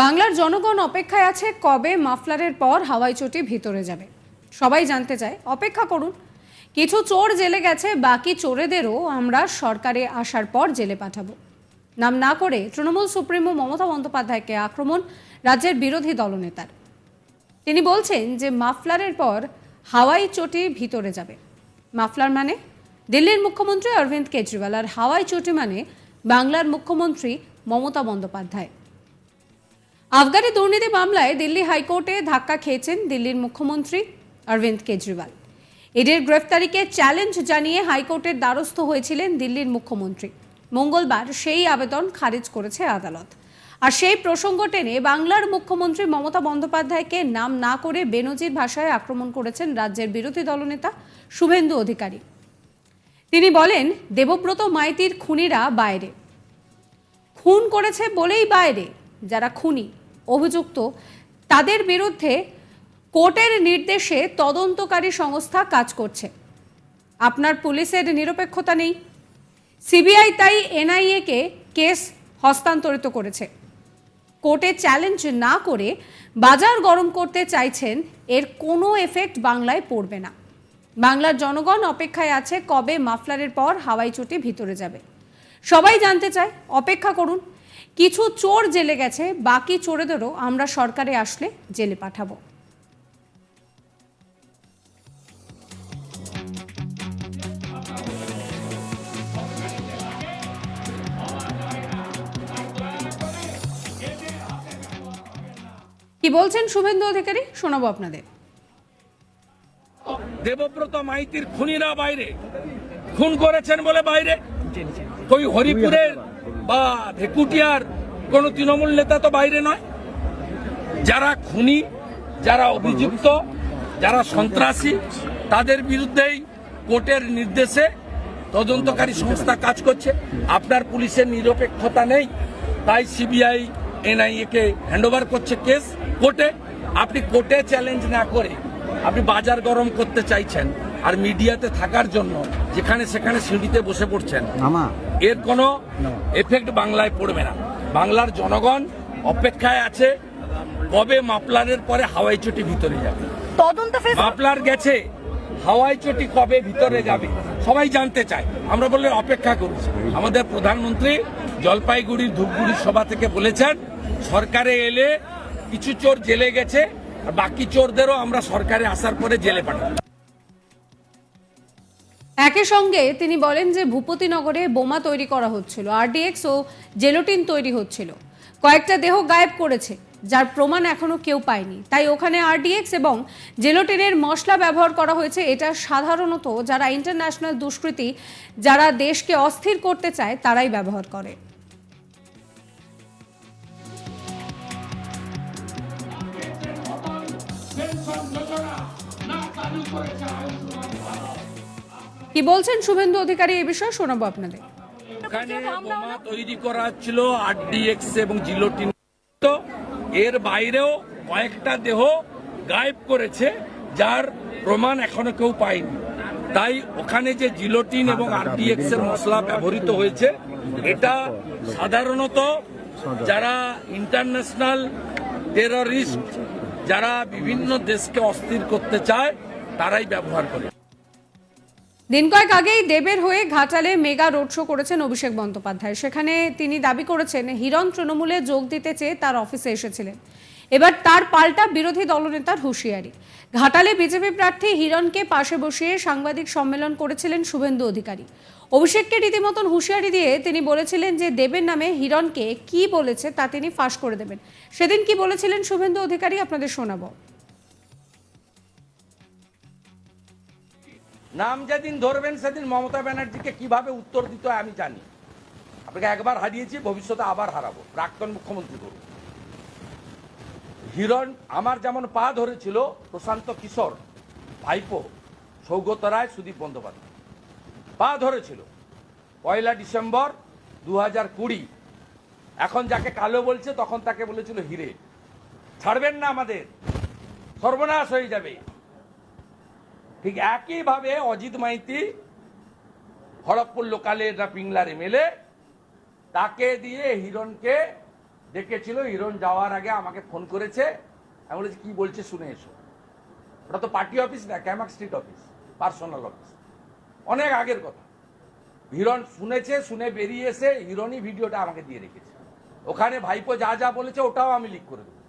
বাংলার জনগণ অপেক্ষায় আছে কবে মাফলারের পর হাওয়াই চটি ভিতরে যাবে। সবাই জানতে চায়, অপেক্ষা করুন। কিছু চোর জেলে গেছে, বাকি চোরেদেরও আমরা সরকারে আসার পর জেলে পাঠাবো। নাম না করে তৃণমূল সুপ্রিমো মমতা বন্দ্যোপাধ্যায়কে আক্রমণ রাজ্যের বিরোধী দলনেতার। তিনি বলছেন যে মাফলারের পর হাওয়াই চটি ভিতরে যাবে। মাফলার মানে? দিল্লির মুখ্যমন্ত্রী অরবিন্দ কেজরিওয়াল, আর হাওয়াই চটি মানে বাংলার মুখ্যমন্ত্রী মমতা বন্দ্যোপাধ্যায়। আফগানি দুর্নীতি মামলায় দিল্লি হাইকোর্টে ধাক্কা খেয়েছেন দিল্লির মুখ্যমন্ত্রী অরবিন্দ কেজরিওয়াল। ইডির গ্রেফতারিকে চ্যালেঞ্জ জানিয়ে হাইকোর্টের দ্বারস্থ হয়েছিলেন দিল্লির মুখ্যমন্ত্রী। মঙ্গলবার সেই আবেদন খারিজ করেছে আদালত। আর সেই প্রসঙ্গ টেনে বাংলার মুখ্যমন্ত্রী মমতা বন্দ্যোপাধ্যায়কে নাম না করে বেনজির ভাষায় আক্রমণ করেছেন রাজ্যের বিরোধী দলনেতা শুভেন্দু অধিকারী। তিনি বলেন, দেবব্রত মাইতির খুনিরা বাইরে। খুন করেছে বলেই বাইরে, যারা খুনি। অভিযুক্ত, তাদের বিরুদ্ধে কোর্টের নির্দেশে তদন্তকারী সংস্থা কাজ করছে। আপনার পুলিশের নিরপেক্ষতা নেই। সিবিআই তাই এনআইএকে কেস হস্তান্তরিত করেছে। কোর্টে চ্যালেঞ্জ না করে বাজার গরম করতে চাইছেন, এর কোনো এফেক্ট বাংলায় পড়বে না। বাংলার জনগণ অপেক্ষায় আছে কবে মাফলারের পর হাওয়াই চটি ভিতরে যাবে। সবাই জানতে চায়, অপেক্ষা করুন। কিছু চোর জেলে গেছে, বাকি চোরেদেরও আমরা সরকারে আসলে জেলে পাঠাবো। কি বলছেন শুভেন্দু অধিকারী? শোনাবো আপনাদের। দেবব্রত মাইতির খুনিরা বাইরে। খুন করেছেন বলে বাইরে। ওই হরিপুরের বা ভেকুটিয়ার কোন তৃণমূল নেতা তো বাইরে নয়। যারা খুনি, যারা অভিযুক্ত, যারা সন্ত্রাসী, তাদের বিরুদ্ধেই কোর্টের নির্দেশে তদন্তকারী সংস্থা কাজ করছে। আপনার পুলিশের নিরপেক্ষতা নেই, তাই সিবিআই, এনআইএ কে হ্যান্ডওভার করছে কেস কোর্টে। আপনি কোর্টে চ্যালেঞ্জ না করে আপনি বাজার গরম করতে চাইছেন আর মিডিয়াতে থাকার জন্য যেখানে সেখানে সিঁড়িতে বসে পড়ছেন। এর কোনো এফেক্ট বাংলায় পড়বে না। বাংলার জনগণ অপেক্ষায় আছে কবে মাপলারের পরে হাওয়াই চটি ভিতরে যাবে। তদন্ত মাপলার গেছে হাওয়াই চটি কবে ভিতরে যাবে সবাই জানতে চায়। আমরা বললে অপেক্ষা করছি আমাদের প্রধানমন্ত্রী জলপাইগুড়ির ধূপগুড়ির সভা থেকে বলেছেন সরকারে এলে কিছু চোর জেলে গেছে আর বাকি চোরদেরও আমরা সরকারে আসার পরে জেলে পাঠাবো। একই সঙ্গে তিনি বলেন যে ভূপতিনগরে বোমা তৈরি করা হচ্ছিল আরডিএক্স ও জেলোটিন তৈরি হচ্ছিল কয়েকটা দেহ গায়েব করেছে যার প্রমাণ এখনও কেউ পায়নি তাই ওখানে আরডিএক্স এবং জেলোটিনের মশলা ব্যবহার করা হয়েছে এটা সাধারণত যারা ইন্টারন্যাশনাল দুষ্কৃতী যারা দেশকে অস্থির করতে চায় তারাই ব্যবহার করে কি বলছেন শুভেন্দু অধিকারী এই বিষয়ে? শোনাবো আপনাদের। ওখানে বোমা তৈরি করা ছিল আরডিএক্স এবং জিলোটিন। এর বাইরেও কয়েকটা দেহ গায়েব করেছে, যার প্রমাণ এখনও কেউ পায়নি। তাই ওখানে যে জিলোটিন এবং আরডিএক্স এর মশলা ব্যবহৃত হয়েছে, এটা সাধারণত যারা ইন্টারন্যাশনাল টেররিস্ট, যারা বিভিন্ন দেশকে অস্থির করতে চায়, তারাই ব্যবহার করে। দিন কয়েক আগেই দেবের হয়ে ঘাটালে মেগা রোড শো করেছেন অভিষেক বন্দ্যোপাধ্যায়। সেখানে তিনি দাবি করেছেন, হিরণ তৃণমূলে যোগ দিতে চেয়ে তার অফিসে এসেছিলেন। এবার তার পাল্টা বিরোধী দলনেতার হুঁশিয়ারি। ঘাটালে বিজেপি প্রার্থী হিরণকে পাশে বসিয়ে সাংবাদিক সম্মেলন করেছিলেন শুভেন্দু অধিকারী। অভিষেককে রীতিমতন হুঁশিয়ারি দিয়ে তিনি বলেছিলেন যে দেবের নামে হিরণকে কি বলেছে তা তিনি ফাঁস করে দেবেন। সেদিন কি বলেছিলেন শুভেন্দু অধিকারী আপনাদের শোনাবো। নাম যেদিন ধরবেন, সেদিন মমতা ব্যানার্জিকে কীভাবে উত্তর দিতে হয় আমি জানি। আপনাকে একবার হারিয়েছি, ভবিষ্যতে আবার হারাবো। প্রাক্তন মুখ্যমন্ত্রী করুন হিরণ, আমার যেমন পা ধরেছিল, প্রশান্ত কিশোর, ভাইপো, সৌগত রায়, সুদীপ বন্দ্যোপাধ্যায়। পা ধরেছিল। পয়লা ডিসেম্বর দু হাজার কুড়ি। এখন যাকে কালো বলছে, তখন তাকে বলেছিল হিরে। ছাড়বেন না আমাদের। সর্বনাশ হয়ে যাবে। ঠিক একইভাবে অজিত মাইতি খড়গপুর লোকালের না পিংলার এমএলএ, তাকে দিয়ে হিরণকে ডেকেছিল। হিরণ যাওয়ার আগে আমাকে ফোন করেছে। আমি বলেছি, কি বলছে শুনে এসো। ওটা তো পার্টি অফিস না, Camac street office, personal office. অনেক আগের কথা। হিরণ শুনেছে, শুনে বেরিয়ে এসে হিরণই ভিডিওটা আমাকে দিয়ে রেখেছে। ওখানে ভাইপো যা যা বলেছে ওটাও আমি লিক করে দেবো।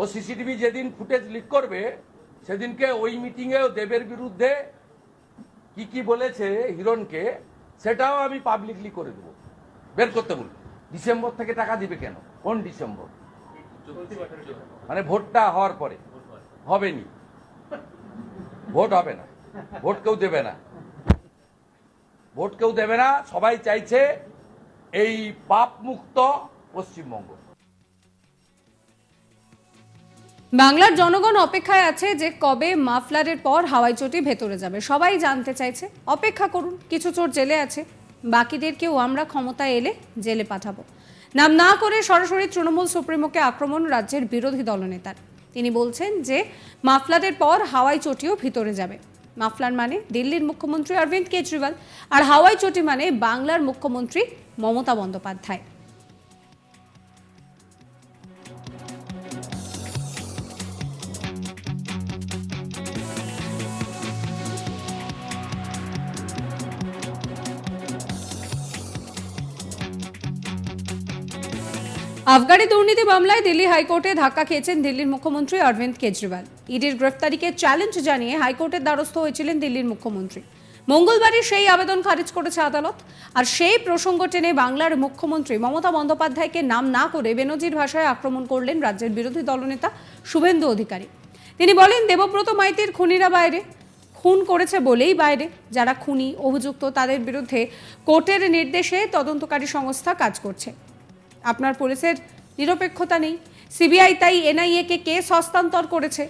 ও সিসিটিভি যেদিন ফুটেজ লিক করবে সেদিনকে ওই মিটিংয়ে দেবের বিরুদ্ধে কি কি বলেছে হিরণকে, সেটাও আমি পাবলিকলি করে দেবো। বের করতে বলব। ডিসেম্বর থেকে টাকা দিবে কেন? কোন ডিসেম্বর? মানে ভোটটা হওয়ার পরে। হবেনি। ভোট হবে না। ভোট কেউ দেবে না। ভোট কেউ দেবে না। সবাই চাইছে এই পাপ মুক্ত পশ্চিমবঙ্গ। বাংলার জনগণ অপেক্ষায় আছে যে কবে মাফলারের পর হাওয়াই চটি ভেতরে যাবে। সবাই জানতে চাইছে। অপেক্ষা করুন, কিছু চোর জেলে আছে। বাকিদেরকেও আমরা ক্ষমতায় এলে জেলে পাঠাবো। নাম না করে সরাসরি তৃণমূল সুপ্রিমোকে আক্রমণ রাজ্যের বিরোধী দলনেতার। তিনি বলছেন যে মাফলারের পর হাওয়াই চটিও ভিতরে যাবে। মাফলার মানে দিল্লির মুখ্যমন্ত্রী অরবিন্দ কেজরিওয়াল। আর হাওয়াই চটি মানে বাংলার মুখ্যমন্ত্রী মমতা বন্দ্যোপাধ্যায়। আফগানি দুর্নীতি মামলায় দিল্লি হাইকোর্টে ধাক্কা খেয়েছেন দিল্লির মুখ্যমন্ত্রী অরবিন্দ কেজরিওয়াল। ইডির গ্রেফতারিকে চ্যালেঞ্জ জানিয়ে হাইকোর্টের দ্বারস্থ হয়েছিলেন দিল্লির মুখ্যমন্ত্রী। মঙ্গলবারই সেই আবেদন খারিজ করেছে আদালত। আর সেই প্রসঙ্গ টেনে বাংলার মুখ্যমন্ত্রী মমতা বন্দ্যোপাধ্যায়কে নাম না করে বেনজির ভাষায় আক্রমণ করলেন রাজ্যের বিরোধী দলনেতা শুভেন্দু অধিকারী। তিনি বলেন, দেবব্রত মাইতির খুনিরা বাইরে, খুন করেছে বলেই বাইরে। যারা খুনি, অভিযুক্ত, তাদের বিরুদ্ধে কোর্টের নির্দেশে তদন্তকারী সংস্থা কাজ করছে। আপনার পুলিশের নিরপেক্ষতা নেই। সিবিআই তাই এনআইএ কে কেস হস্তান্তর করেছে।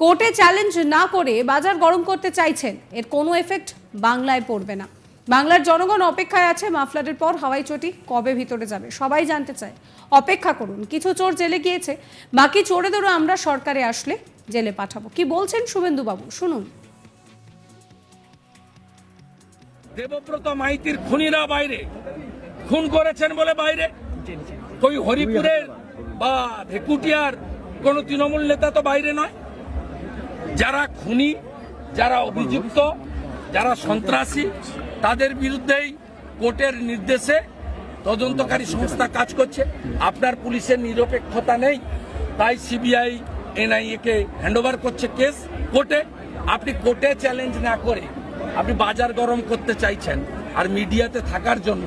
কোর্টে চ্যালেঞ্জ না করে বাজার গরম করতে চাইছেন। এর কোনো এফেক্ট বাংলায় পড়বে না। বাংলার জনগণ অপেক্ষায় আছে মাফলারের পর হাওয়াই চটি কবে ভিতরে যাবে, সবাই জানতে চায়। অপেক্ষা করুন, কিছু চোর জেলে গিয়েছে, বাকি চোরেদেরও আমরা সরকারে আসলে জেলে পাঠাবো। কি বলছেন শুভেন্দুবাবু? শুনুন। দেবব্রত মাইতির খুনিরা বাইরে। খুন করেছেন বলে বাইরে। ওই হরিপুরের বা ভেকুটিয়ার কোন তৃণমূল নেতা তো বাইরে নয়। যারা খুনি যারা অভিযুক্ত যারা সন্ত্রাসী তাদের বিরুদ্ধেই কোর্টের নির্দেশে তদন্তকারী সংস্থা কাজ করছে। আপনার পুলিশের নিরপেক্ষতা নেই তাই সিবিআই এনআইএ কে হ্যান্ডওভার করছে কেস কোর্টে। আপনি কোর্টে চ্যালেঞ্জ না করে আপনি বাজার গরম করতে চাইছেন আর মিডিয়াতে থাকার জন্য